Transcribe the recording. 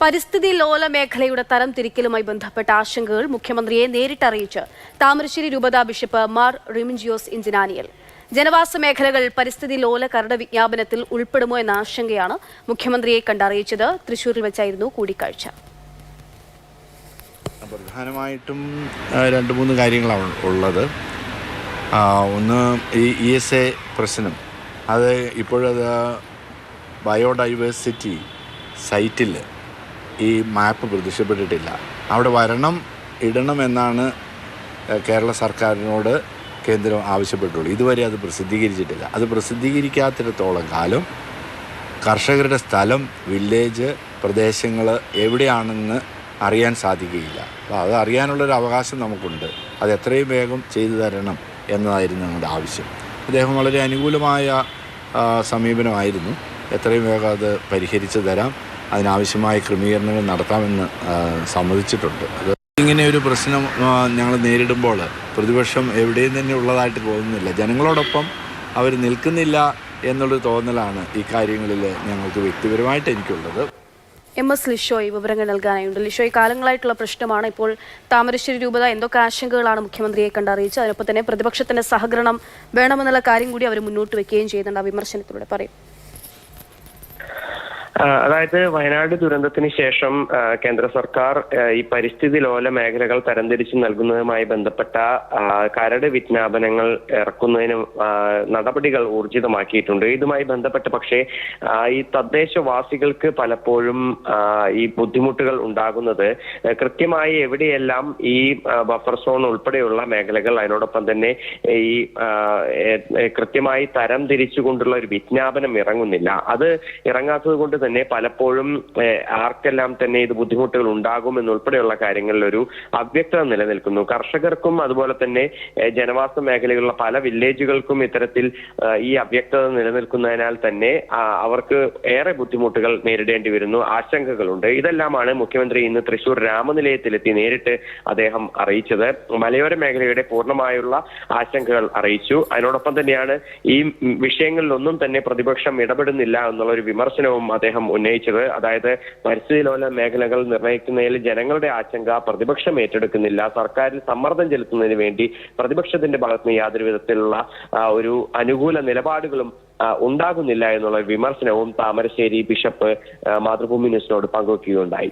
പരിസ്ഥിതി ലോല മേഖലയുടെ തരം തിരിക്കലുമായി ബന്ധപ്പെട്ട ആശങ്കകൾ മുഖ്യമന്ത്രിയെ നേരിട്ടറിയിച്ച് താമരശ്ശേരി രൂപതാ ബിഷപ്പ് മാർ റിമിൻജിയോസ് ഇഞ്ചിനാനിയൽ ജനവാസ മേഖലകൾ പരിസ്ഥിതി ലോല കരട് വിജ്ഞാപനത്തിൽ ഉൾപ്പെടുമോ എന്ന ആശങ്കയാണ് മുഖ്യമന്ത്രിയെ കണ്ടറിയിച്ചത്. തൃശൂരിൽ വെച്ചായിരുന്നു കൂടിക്കാഴ്ച. പ്രധാനമായിട്ടും രണ്ട് മൂന്ന് കാര്യങ്ങളാണ് ഉള്ളത്. ഒന്ന് ഈ ഇ എസ് എ പ്രശ്നം. അത് ഇപ്പോഴത് ബയോഡൈവേഴ്സിറ്റി സൈറ്റിൽ ഈ മാപ്പ് പ്രത്യക്ഷപ്പെട്ടിട്ടില്ല. അവിടെ വരണം ഇടണം എന്നാണ് കേരള സർക്കാരിനോട് കേന്ദ്രം ആവശ്യപ്പെട്ടുള്ളൂ. ഇതുവരെ അത് പ്രസിദ്ധീകരിച്ചിട്ടില്ല. അത് പ്രസിദ്ധീകരിക്കാത്തിടത്തോളം കാലം കർഷകരുടെ സ്ഥലം വില്ലേജ് പ്രദേശങ്ങൾ എവിടെയാണെന്ന് അറിയാൻ സാധിക്കുകയില്ല. അപ്പോൾ അത് അറിയാനുള്ളൊരു അവകാശം നമുക്കുണ്ട്. അത് എത്രയും വേഗം ചെയ്തു തരണം എന്നതായിരുന്നു ഞങ്ങളുടെ ആവശ്യം. അദ്ദേഹം വളരെ അനുകൂലമായ സമീപനമായിരുന്നു. എത്രയും വേഗം അത് പരിഹരിച്ചു തരാം. അതിനാവശ്യമായ ക്രമീകരണങ്ങൾ നടത്താമെന്ന് സമ്മതിച്ചിട്ടുണ്ട്. ഇങ്ങനെ ഒരു പ്രശ്നം ഞങ്ങൾ നേരിടുമ്പോൾ പ്രതിപക്ഷം എവിടെയും തന്നെ ഉള്ളതായിട്ട് തോന്നുന്നില്ല. ജനങ്ങളോടൊപ്പം അവർ നിൽക്കുന്നില്ല എന്നുള്ളൊരു തോന്നലാണ് ഈ കാര്യങ്ങളിൽ ഞങ്ങൾക്ക് വ്യക്തിപരമായിട്ട് എനിക്കുള്ളത്. എം എസ് ലിഷോയ് വിവരങ്ങൾ നൽകാനായുണ്ട് ലിഷോയ് കാലങ്ങളായിട്ടുള്ള പ്രശ്നമാണ്. ഇപ്പോൾ താമരശ്ശേരി രൂപത എന്തൊക്കെ ആശങ്കകളാണ് മുഖ്യമന്ത്രിയെ കണ്ടറിയിച്ചത് അതിനൊപ്പം തന്നെ പ്രതിപക്ഷത്തിന്റെ സഹകരണം വേണമെന്നുള്ള കാര്യം കൂടി അവർ മുന്നോട്ട് വെക്കുകയും ചെയ്യുന്നുണ്ട്. ആ വിമർശനത്തിലൂടെ പറയും. അതായത് വയനാട് ദുരന്തത്തിന് ശേഷം കേന്ദ്ര സർക്കാർ ഈ പരിസ്ഥിതി ലോല മേഖലകൾ തരംതിരിച്ച് നൽകുന്നതുമായി ബന്ധപ്പെട്ട കരട് വിജ്ഞാപനങ്ങൾ ഇറക്കുന്നതിന് നടപടികൾ ഊർജിതമാക്കിയിട്ടുണ്ട്. ഇതുമായി ബന്ധപ്പെട്ട് പക്ഷേ ഈ തദ്ദേശവാസികൾക്ക് പലപ്പോഴും ഈ ബുദ്ധിമുട്ടുകൾ ഉണ്ടാകുന്നത് കൃത്യമായി എവിടെയെല്ലാം ഈ ബഫർ സോൺ ഉൾപ്പെടെയുള്ള മേഖലകൾ അതിനോടൊപ്പം തന്നെ ഈ കൃത്യമായി തരം തിരിച്ചുകൊണ്ടുള്ള ഒരു വിജ്ഞാപനം ഇറങ്ങുന്നില്ല. അത് ഇറങ്ങാത്തത് കൊണ്ട് തന്നെ പലപ്പോഴും ആർക്കെല്ലാം തന്നെ ഇത് ബുദ്ധിമുട്ടുകൾ ഉണ്ടാകും എന്നുൾപ്പെടെയുള്ള കാര്യങ്ങളിൽ ഒരു അവ്യക്തത നിലനിൽക്കുന്നു. കർഷകർക്കും അതുപോലെ തന്നെ ജനവാസ മേഖലകളിലുള്ള പല വില്ലേജുകൾക്കും ഇത്തരത്തിൽ ഈ അവ്യക്തത നിലനിൽക്കുന്നതിനാൽ തന്നെ അവർക്ക് ഏറെ ബുദ്ധിമുട്ടുകൾ നേരിടേണ്ടി വരുന്നു ആശങ്കകളുണ്ട്. ഇതെല്ലാമാണ് മുഖ്യമന്ത്രി ഇന്ന് തൃശൂർ രാമനിലയത്തിലെത്തി നേരിട്ട് അദ്ദേഹം അറിയിച്ചത്. മലയോര മേഖലയുടെ പൂർണമായുള്ള ആശങ്കകൾ അറിയിച്ചു. അതിനോടൊപ്പം തന്നെയാണ് ഈ വിഷയങ്ങളിലൊന്നും തന്നെ പ്രതിപക്ഷം ഇടപെടുന്നില്ല എന്നുള്ള ഒരു വിമർശനവും അദ്ദേഹം ഉന്നയിച്ചത്. അതായത് പരിസ്ഥിതി ലോല മേഖലകൾ നിർണയിക്കുന്നതിൽ ജനങ്ങളുടെ ആശങ്ക പ്രതിപക്ഷം ഏറ്റെടുക്കുന്നില്ല. സർക്കാരിൽ സമ്മർദ്ദം ചെലുത്തുന്നതിന് വേണ്ടി പ്രതിപക്ഷത്തിന്റെ ഭാഗത്ത് നിന്ന് യാതൊരു വിധത്തിലുള്ള ഒരു അനുകൂല നിലപാടുകളും ഉണ്ടാകുന്നില്ല എന്നുള്ള വിമർശനവും താമരശ്ശേരി ബിഷപ്പ് മാതൃഭൂമി ന്യൂസിനോട് പങ്കുവയ്ക്കുകയുണ്ടായി